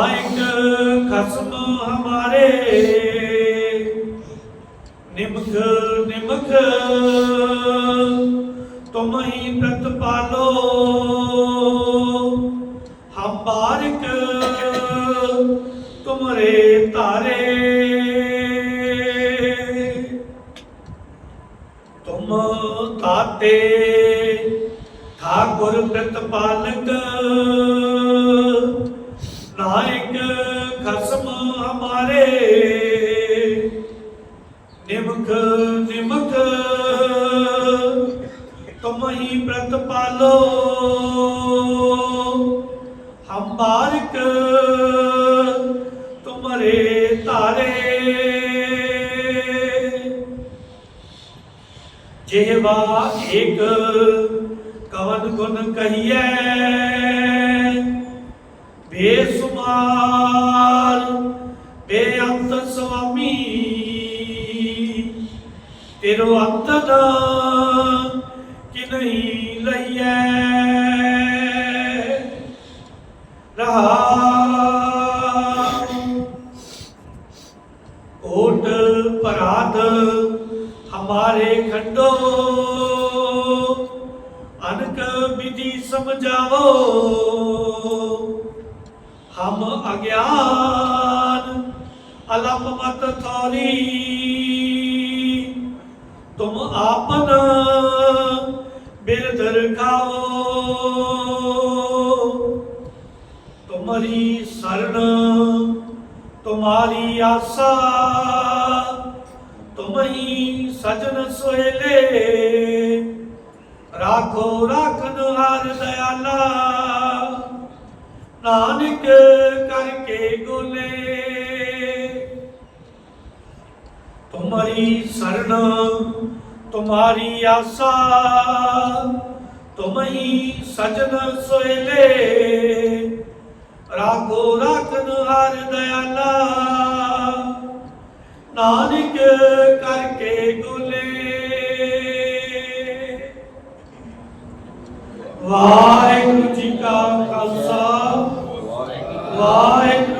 ਨਾਇਕ ਖਸਮ ਹਮਾਰੇ। ਨਿਮਖ ਨਿਮਖ, ਤੁਮ ਹੀ ਪ੍ਰਤਪਾਲੋ। ਹਮ ਬਾਰਿਕ, ਤੁਮਰੇ ਤਾਰੇ। ਤੁਮ ਤਾਤੇ ਠਾਕੁਰ ਪ੍ਰਤਪਾਲਕ ਨਾਇਕ ਖਸਮ ਹਮਾਰੇ ਨਿਮਖ ਨਿਮਖ ਤੁਮ ਹੀ ਪ੍ਰਤਪਾਲੋ ਹਮ ਬਾਰਿਕ ਤੁਮਰੇ ਤਾਰੇ ਜਿਹਵਾ ਏਕ ਕਵਨ ਗੁਣ ਕਹੀਐ ਬੇਸੁਮਾਰ ਬੇਅੰਤ ਸੁਆਮੀ, ਤੇਰੋ ਅੰਤ ਨਾ ਕਿ ਨਹੀਂ ਲਈਐ। ਰਹਾ ਓਟ ਪਰਾਧ ਹਮਾਰੇ ਖੰਡੋ। ਅਨਕ ਵਿਧੀ ਸਮਝਾਵੋ। ਹਮ ਅਗਿਆਨ, ਅਲਪ ਮਤ ਥੋਰੀ। ਤੁਮ ਆਪਨ ਬਿਰਧਰ ਖਾਓ। ਤੁਮਰੀ ਸਰਣ ਤੁਮਾਰੀ ਆਸਾ ਤੁਮ ਸਜਨ ਸਜਣ ਸੋਇਲੇ। ਰਾਖੋ, ਰਾਖਨ ਹਰ ਦਇਆਲਾ। ਨਾਨਕ ਕਰਕੇ ਗੋਲੇ। ਤੁਮਰੀ ਸਰਣ ਤੁਮਾਰੀ ਆਸਾ ਤੁਮ ਹੀ ਸੋਇਲੇ। ਰਾਖੋ, ਰਾਖਨ ਹਰ ਦਇਆਲਾ ਨਾਨਕ ਕਰਕੇ ਗੁਲੇ। ਵਾਹ। ਵਾਹਿਗੁਰੂ ਜੀ ਕੀ ਫਤਿਹ